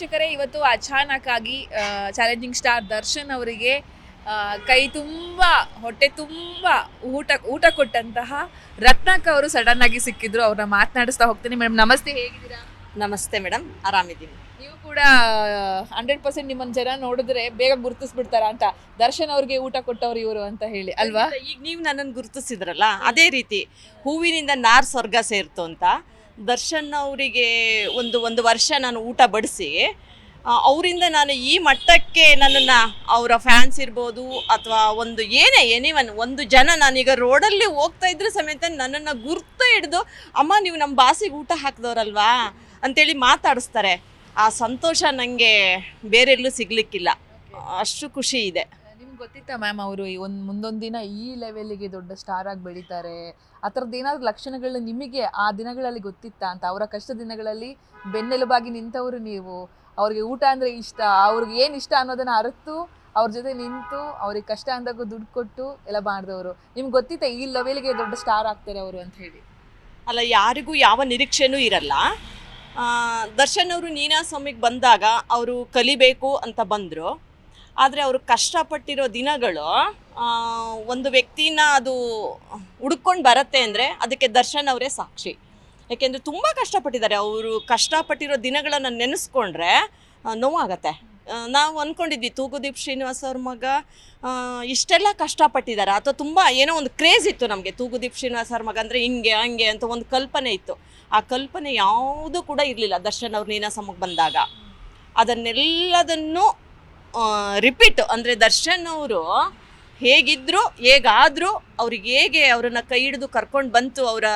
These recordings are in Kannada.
ವೀಕ್ಷಕರೇ ಇವತ್ತು ಅಚಾನಕ್ ಆಗಿ ಚಾಲೆಂಜಿಂಗ್ ಸ್ಟಾರ್ ದರ್ಶನ್ ಅವರಿಗೆ ಕೈ ತುಂಬ ಹೊಟ್ಟೆ ತುಂಬ ಊಟ ಊಟ ಕೊಟ್ಟಂತಹ ರತ್ನಾಕ್ ಅವರು ಸಡನ್ ಆಗಿ ಸಿಕ್ಕಿದ್ರು. ಅವ್ರನ್ನ ಮಾತನಾಡಿಸ್ತಾ ಹೋಗ್ತೀನಿ. ಮೇಡಮ್ ನಮಸ್ತೆ ಹೇಗಿದ್ದೀರಾ? ನಮಸ್ತೆ ಮೇಡಮ್ ಆರಾಮಿದ್ದೀನಿ. ನೀವು ಕೂಡ ಹಂಡ್ರೆಡ್ ಪರ್ಸೆಂಟ್ ನಿಮ್ಮನ್ನ ಜನ ನೋಡಿದ್ರೆ ಬೇಗ ಗುರುತಿಸ್ಬಿಡ್ತಾರ ಅಂತ. ದರ್ಶನ್ ಅವ್ರಿಗೆ ಊಟ ಕೊಟ್ಟವ್ರು ಇವರು ಅಂತ ಹೇಳಿ ಅಲ್ವಾ? ಈಗ ನೀವು ನನ್ನನ್ನು ಗುರುತಿಸಿದ್ರಲ್ಲ ಅದೇ ರೀತಿ ಹೂವಿನಿಂದ ನಾರ್ ಸ್ವರ್ಗ ಸೇರ್ತು ಅಂತ. ದರ್ಶನ್ ಅವರಿಗೆ ಒಂದು ಒಂದು ವರ್ಷ ನಾನು ಊಟ ಬಡಿಸಿ ಅವರಿಂದ ನಾನು ಈ ಮಟ್ಟಕ್ಕೆ ನನ್ನನ್ನು ಅವರ ಫ್ಯಾನ್ಸ್ ಇರ್ಬೋದು ಅಥವಾ ಒಂದು ಏನೇ ಎನಿವನ್ ಒಂದು ಜನ ನಾನೀಗ ರೋಡಲ್ಲಿ ಹೋಗ್ತಾ ಇದ್ರೆ ಸಮೇತ ನನ್ನನ್ನು ಗುರ್ತು ಹಿಡ್ದು, ಅಮ್ಮ, ನೀವು ನಮ್ಮ ಬಾಸಿಗೆ ಊಟ ಹಾಕಿದವ್ರಲ್ವಾ? ಅಂತೇಳಿ ಮಾತಾಡಿಸ್ತಾರೆ. ಆ ಸಂತೋಷ ನನಗೆ ಬೇರೆಲ್ಲೂ ಸಿಗಲಿಕ್ಕಿಲ್ಲ. ಅಷ್ಟು ಖುಷಿ ಇದೆ. ಗೊತ್ತಿತ್ತಾ ಮ್ಯಾಮ್ ಅವರು ಒಂದು ಮುಂದೊಂದು ದಿನ ಈ ಲೆವೆಲ್ಗೆ ದೊಡ್ಡ ಸ್ಟಾರ್ ಆಗಿ ಬೆಳೀತಾರೆ. ಆ ಥರದ್ದು ಏನಾದ್ರು ಲಕ್ಷಣಗಳು ನಿಮಗೆ ಆ ದಿನಗಳಲ್ಲಿ ಗೊತ್ತಿತ್ತಾ ಅಂತ? ಅವರ ಕಷ್ಟ ದಿನಗಳಲ್ಲಿ ಬೆನ್ನೆಲುಬಾಗಿ ನಿಂತವರು ನೀವು. ಅವ್ರಿಗೆ ಊಟ ಅಂದರೆ ಇಷ್ಟ, ಅವ್ರಿಗೆ ಏನು ಇಷ್ಟ ಅನ್ನೋದನ್ನು ಅರಿತು, ಅವ್ರ ಜೊತೆ ನಿಂತು, ಅವ್ರಿಗೆ ಕಷ್ಟ ಅಂದಾಗ ದುಡ್ಡು ಕೊಟ್ಟು ಎಲ್ಲ ಮಾಡಿದವರು. ನಿಮ್ಗೆ ಗೊತ್ತಿತ್ತಾ ಈ ಲೆವೆಲ್ಗೆ ದೊಡ್ಡ ಸ್ಟಾರ್ ಆಗ್ತಾರೆ ಅವರು ಅಂತ ಹೇಳಿ? ಅಲ್ಲ, ಯಾರಿಗೂ ಯಾವ ನಿರೀಕ್ಷೆನೂ ಇರಲ್ಲ. ದರ್ಶನ್ ಅವರು ನೀನಾಸ್ವಾಮಿಗೆ ಬಂದಾಗ ಅವರು ಕಲಿಬೇಕು ಅಂತ ಬಂದರು. ಆದರೆ ಅವರು ಕಷ್ಟಪಟ್ಟಿರೋ ದಿನಗಳು ಒಂದು ವ್ಯಕ್ತಿನ ಅದು ಹುಡ್ಕೊಂಡು ಬರುತ್ತೆ ಅಂದರೆ ಅದಕ್ಕೆ ದರ್ಶನ್ ಅವರೇ ಸಾಕ್ಷಿ. ಯಾಕೆಂದರೆ ತುಂಬ ಕಷ್ಟಪಟ್ಟಿದ್ದಾರೆ. ಅವರು ಕಷ್ಟಪಟ್ಟಿರೋ ದಿನಗಳನ್ನು ನೆನೆಸ್ಕೊಂಡ್ರೆ ನೋವಾಗತ್ತೆ. ನಾವು ಅಂದ್ಕೊಂಡಿದ್ವಿ ತೂಗುದೀಪ್ ಶ್ರೀನಿವಾಸ್ ಅವ್ರ ಮಗ ಇಷ್ಟೆಲ್ಲ ಕಷ್ಟಪಟ್ಟಿದ್ದಾರೆ. ಅಥವಾ ತುಂಬ ಏನೋ ಒಂದು ಕ್ರೇಜ್ ಇತ್ತು ನಮಗೆ ತೂಗುದೀಪ್ ಶ್ರೀನಿವಾಸ್ ಅವ್ರ ಮಗ ಅಂದರೆ ಹಿಂಗೆ, ಹಂಗೆ ಅಂತ ಒಂದು ಕಲ್ಪನೆ ಇತ್ತು. ಆ ಕಲ್ಪನೆ ಯಾವುದೂ ಕೂಡ ಇರಲಿಲ್ಲ ದರ್ಶನ್ ಅವ್ರು ನೀನಾಸಮಗೆ ಬಂದಾಗ. ಅದನ್ನೆಲ್ಲದನ್ನು ರಿಪೀಟ್ ಅಂದರೆ ದರ್ಶನ್ ಅವರು ಹೇಗಿದ್ರು ಹೇಗಾದರೂ ಅವ್ರಿಗೆ ಹೇಗೆ ಅವರನ್ನು ಕೈ ಹಿಡಿದು ಕರ್ಕೊಂಡು ಬಂತು ಅವರ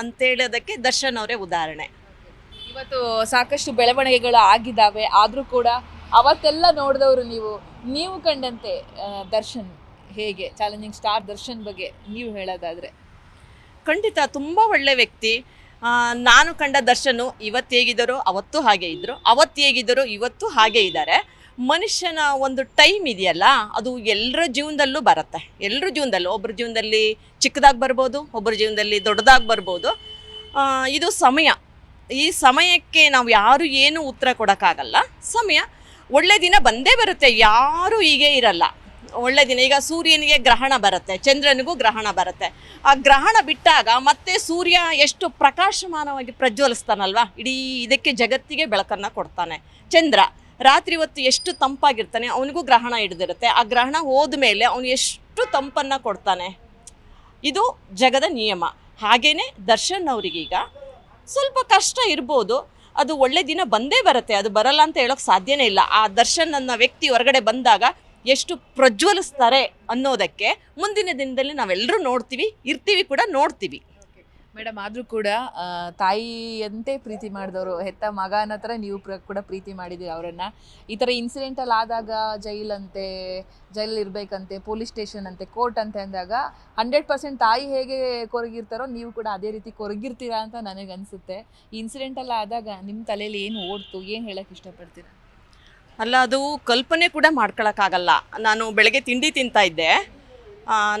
ಅಂತೇಳೋದಕ್ಕೆ ದರ್ಶನ್ ಅವರೇ ಉದಾಹರಣೆ. ಇವತ್ತು ಸಾಕಷ್ಟು ಬೆಳವಣಿಗೆಗಳು ಆಗಿದ್ದಾವೆ ಆದರೂ ಕೂಡ ಅವತ್ತೆಲ್ಲ ನೋಡಿದವರು ನೀವು ನೀವು ಕಂಡಂತೆ ದರ್ಶನ್ ಹೇಗೆ ಚಾಲೆಂಜಿಂಗ್ ಸ್ಟಾರ್ ದರ್ಶನ್ ಬಗ್ಗೆ ನೀವು ಹೇಳೋದಾದರೆ? ಖಂಡಿತ ತುಂಬ ಒಳ್ಳೆ ವ್ಯಕ್ತಿ. ನಾನು ಕಂಡ ದರ್ಶನು ಇವತ್ತು ಹೇಗಿದ್ದಾರೋ ಅವತ್ತು ಹಾಗೆ ಇದ್ದರು ಅವತ್ತು ಹೇಗಿದ್ದರು ಇವತ್ತು ಹಾಗೆ ಇದ್ದಾರೆ. ಮನುಷ್ಯನ ಒಂದು ಟೈಮ್ ಇದೆಯಲ್ಲ, ಅದು ಎಲ್ಲರ ಜೀವನದಲ್ಲೂ ಬರುತ್ತೆ. ಎಲ್ಲರ ಜೀವನದಲ್ಲೂ ಒಬ್ಬರ ಜೀವನದಲ್ಲಿ ಚಿಕ್ಕದಾಗಿ ಬರ್ಬೋದು ಒಬ್ಬರ ಜೀವನದಲ್ಲಿ ದೊಡ್ಡದಾಗಿ ಬರ್ಬೋದು. ಇದು ಸಮಯ. ಈ ಸಮಯಕ್ಕೆ ನಾವು ಯಾರು ಏನು ಉತ್ತರ ಕೊಡೋಕ್ಕಾಗಲ್ಲ. ಸಮಯ ಒಳ್ಳೆ ದಿನ ಬಂದೇ ಬರುತ್ತೆ, ಯಾರೂ ಹೀಗೆ ಇರಲ್ಲ. ಒಳ್ಳೆ ದಿನ, ಈಗ ಸೂರ್ಯನಿಗೆ ಗ್ರಹಣ ಬರುತ್ತೆ, ಚಂದ್ರನಿಗೂ ಗ್ರಹಣ ಬರುತ್ತೆ. ಆ ಗ್ರಹಣ ಬಿಟ್ಟಾಗ ಮತ್ತೆ ಸೂರ್ಯ ಎಷ್ಟು ಪ್ರಕಾಶಮಾನವಾಗಿ ಪ್ರಜ್ವಲಿಸ್ತಾನಲ್ವಾ? ಇಡೀ ಇದಕ್ಕೆ ಜಗತ್ತಿಗೆ ಬೆಳಕನ್ನು ಕೊಡ್ತಾನೆ. ಚಂದ್ರ ರಾತ್ರಿ ಹೊತ್ತು ಎಷ್ಟು ತಂಪಾಗಿರ್ತಾನೆ ಅವನಿಗೂ ಗ್ರಹಣ ಹಿಡಿದಿರುತ್ತೆ. ಆ ಗ್ರಹಣ ಹೋದ ಮೇಲೆ ಅವನು ಎಷ್ಟು ತಂಪನ್ನು ಕೊಡ್ತಾನೆ? ಇದು ಜಗದ ನಿಯಮ. ಹಾಗೆಯೇ ದರ್ಶನ್ ಅವರಿಗೀಗ ಸ್ವಲ್ಪ ಕಷ್ಟ ಇರ್ಬೋದು, ಅದು ಒಳ್ಳೆ ದಿನ ಬಂದೇ ಬರುತ್ತೆ, ಅದು ಬರಲ್ಲ ಅಂತ ಹೇಳೋಕೆ ಸಾಧ್ಯನೇ ಇಲ್ಲ. ಆ ದರ್ಶನ್ ಅನ್ನೋ ವ್ಯಕ್ತಿ ಹೊರಗಡೆ ಬಂದಾಗ ಎಷ್ಟು ಪ್ರಜ್ವಲಿಸ್ತಾರೆ ಅನ್ನೋದಕ್ಕೆ ಮುಂದಿನ ದಿನದಲ್ಲಿ ನಾವೆಲ್ಲರೂ ನೋಡ್ತೀವಿ, ಇರ್ತೀವಿ ಕೂಡ ನೋಡ್ತೀವಿ. ಮೇಡಮ್, ಆದರೂ ಕೂಡ ತಾಯಿಯಂತೆ ಪ್ರೀತಿ ಮಾಡಿದವರು, ಹೆತ್ತ ಮಗನ ಹತ್ರ ನೀವು ಕೂಡ ಪ್ರೀತಿ ಮಾಡಿದ್ದೀರಿ ಅವರನ್ನ. ಈ ಥರ ಇನ್ಸಿಡೆಂಟಲ್ಲಿ ಆದಾಗ ಜೈಲಂತೆ, ಜೈಲಲ್ಲಿ ಇರಬೇಕಂತೆ, ಪೊಲೀಸ್ ಸ್ಟೇಷನ್ ಅಂತೆ, ಕೋರ್ಟ್ ಅಂತೆ ಅಂದಾಗ ಹಂಡ್ರೆಡ್ ಪರ್ಸೆಂಟ್ ತಾಯಿ ಹೇಗೆ ಕೊರಗಿರ್ತಾರೋ ನೀವು ಕೂಡ ಅದೇ ರೀತಿ ಕೊರಗಿರ್ತೀರಾ ಅಂತ ನನಗೆ ಅನಿಸುತ್ತೆ. ಈ ಇನ್ಸಿಡೆಂಟಲ್ಲಿ ಆದಾಗ ನಿಮ್ಮ ತಲೆಯಲ್ಲಿ ಏನು ಓಡ್ತು, ಏನು ಹೇಳಕ್ಕೆ ಇಷ್ಟಪಡ್ತೀರಾ? ಅಲ್ಲ, ಅದು ಕಲ್ಪನೆ ಕೂಡ ಮಾಡ್ಕೊಳಕ್ಕಾಗಲ್ಲ. ನಾನು ಬೆಳಗ್ಗೆ ತಿಂಡಿ ತಿಂತಾ ಇದ್ದೆ.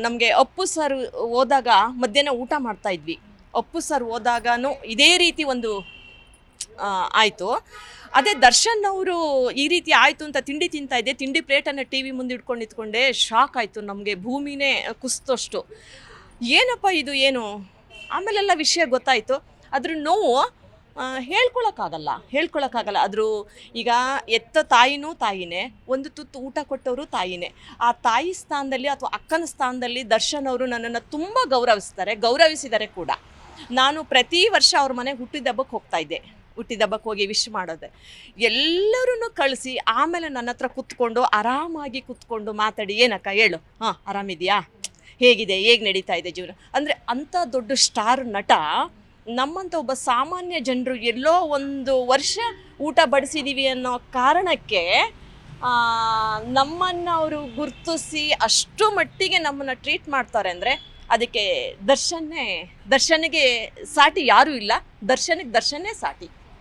ನಮಗೆ ಅಪ್ಪು ಸರ್ ಹೋದಾಗ ಮಧ್ಯಾಹ್ನ ಊಟ ಮಾಡ್ತಾ ಇದ್ವಿ. ಅಪ್ಪು ಸರ್ ಹೋದಾಗನೂ ಇದೇ ರೀತಿ ಒಂದು ಆಯಿತು. ಅದೇ ದರ್ಶನ್ ಅವರು ಈ ರೀತಿ ಆಯಿತು ಅಂತ ತಿಂಡಿ ತಿಂತಾ ಇದ್ದೆ. ತಿಂಡಿ ಪ್ಲೇಟನ್ನು ಟಿ ವಿ ಮುಂದೆ ಇಟ್ಕೊಂಡು ನಿಂತ್ಕೊಂಡೆ. ಶಾಕ್ ಆಯಿತು ನಮಗೆ. ಭೂಮಿನೇ ಕುಸ್ತಷ್ಟು ಏನಪ್ಪ ಇದು ಏನು? ಆಮೇಲೆಲ್ಲ ವಿಷಯ ಗೊತ್ತಾಯಿತು. ಅದ್ರ ನೋವು ಹೇಳ್ಕೊಳಕ್ಕಾಗಲ್ಲ. ಹೇಳ್ಕೊಳಕ್ಕಾಗಲ್ಲ. ಅದ್ರ ಈಗ ಎತ್ತ ತಾಯಿನೂ ತಾಯಿನೇ, ಒಂದು ತುತ್ತು ಊಟ ಕೊಟ್ಟವರು ತಾಯಿನೇ. ಆ ತಾಯಿ ಸ್ಥಾನದಲ್ಲಿ ಅಥವಾ ಅಕ್ಕನ ಸ್ಥಾನದಲ್ಲಿ ದರ್ಶನ್ ಅವರು ನನ್ನನ್ನು ತುಂಬ ಗೌರವಿಸ್ತಾರೆ. ಗೌರವಿಸಿದ್ದಾರೆ ಕೂಡ. ನಾನು ಪ್ರತಿ ವರ್ಷ ಅವ್ರ ಮನೆಗೆ ಹುಟ್ಟಿದ ಹಬ್ಬಕ್ಕೆ ಹೋಗ್ತಾ ಇದ್ದೆ. ಹುಟ್ಟಿದ ಹಬ್ಬಕ್ಕೆ ಹೋಗಿ ವಿಶ್ ಮಾಡೋದೆ. ಎಲ್ಲರೂ ಕಳಿಸಿ, ಆಮೇಲೆ ನನ್ನ ಹತ್ರ ಕೂತ್ಕೊಂಡು, ಆರಾಮಾಗಿ ಕುತ್ಕೊಂಡು ಮಾತಾಡಿ, ಏನಕ್ಕ ಹೇಳು? ಹಾಂ, ಆರಾಮಿದೆಯಾ? ಹೇಗಿದೆ? ಹೇಗೆ ನಡೀತಾ ಇದೆ ಜೀವನ? ಅಂದರೆ ಅಂಥ ದೊಡ್ಡ ಸ್ಟಾರ್ ನಟ ನಮ್ಮಂಥ ಒಬ್ಬ ಸಾಮಾನ್ಯ ಜನರು ಎಲ್ಲೋ ಒಂದು ವರ್ಷ ಊಟ ಬಡಿಸಿದ್ದೀವಿ ಅನ್ನೋ ಕಾರಣಕ್ಕೆ ನಮ್ಮನ್ನು ಅವರು ಗುರುತಿಸಿ ಅಷ್ಟು ಮಟ್ಟಿಗೆ ನಮ್ಮನ್ನು ಟ್ರೀಟ್ ಮಾಡ್ತಾರೆ ಅಂದರೆ ಅದಕ್ಕೆ ದರ್ಶನ್ನೇ ದರ್ಶನಿಗೆ ಸಾಟಿ ಯಾರೂ ಇಲ್ಲ. ದರ್ಶನಿಗೆ ದರ್ಶನ್ನೇ ಸಾಟಿ.